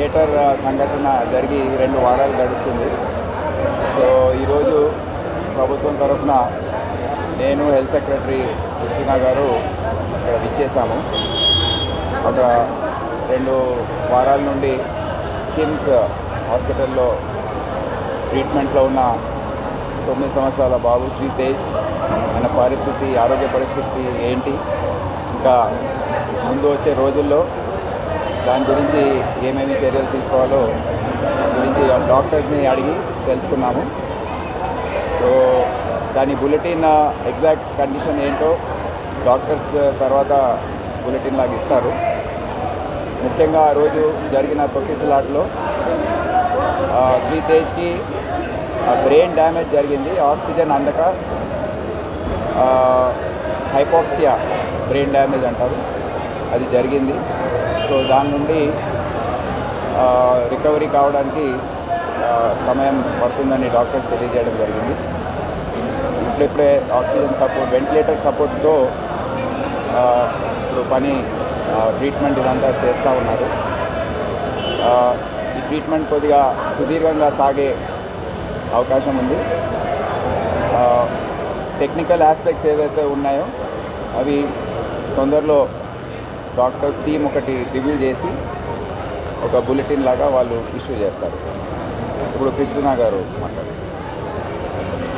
Theatre సంఘటన జరిగి రెండు వారాలు గడుస్తుంది. సో ఈరోజు ప్రభుత్వం తరఫున నేను హెల్త్ సెక్రటరీ కృష్ణ గారు ఇక్కడ విచ్చేసాము ఒక రెండు వారాల నుండి కిమ్స్ హాస్పిటల్లో ట్రీట్మెంట్లో ఉన్న తొమ్మిది సంవత్సరాల బాబు శ్రీ తేజ్ ఆయన పరిస్థితి ఆరోగ్య పరిస్థితి ఏంటి? ఇంకా ముందు వచ్చే రోజుల్లో దాని గురించి ఏమేమి చర్యలు తీసుకోవాలో దాని గురించి డాక్టర్స్ని అడిగి తెలుసుకున్నాము. సో దాని బులెటిన్ ఎగ్జాక్ట్ కండిషన్ ఏంటో డాక్టర్స్ తర్వాత బులెటిన్ లాగా ఇస్తారు. ముఖ్యంగా ఆ రోజు జరిగిన తొక్కిసలాట్లో ఆ, శ్రీ తేజ్కి బ్రెయిన్ డ్యామేజ్ జరిగింది ఆక్సిజన్ అందక హైపాక్సియా బ్రెయిన్ డ్యామేజ్ అంటారు. అది జరిగింది. సో దాని నుండి రికవరీ కావడానికి సమయం పడుతుందని డాక్టర్స్ తెలియజేయడం జరిగింది. ఇప్పుడిప్పుడే ఆక్సిజన్ సపోర్ట్ వెంటిలేటర్ సపోర్ట్తో ఇప్పుడు పని ట్రీట్మెంట్ ఇదంతా చేస్తూ ఉన్నారు. ఈ ట్రీట్మెంట్ కొద్దిగా సుదీర్ఘంగా సాగే అవకాశం ఉంది. టెక్నికల్ ఆస్పెక్ట్స్ ఏవైతే ఉన్నాయో అవి తొందరలో డాక్టర్స్ టీం ఒకటి రివ్యూ చేసి ఒక బులెటిన్ లాగా వాళ్ళు ఇష్యూ చేస్తారు. ఇప్పుడు కృష్ణ గారు మాట్లాడారు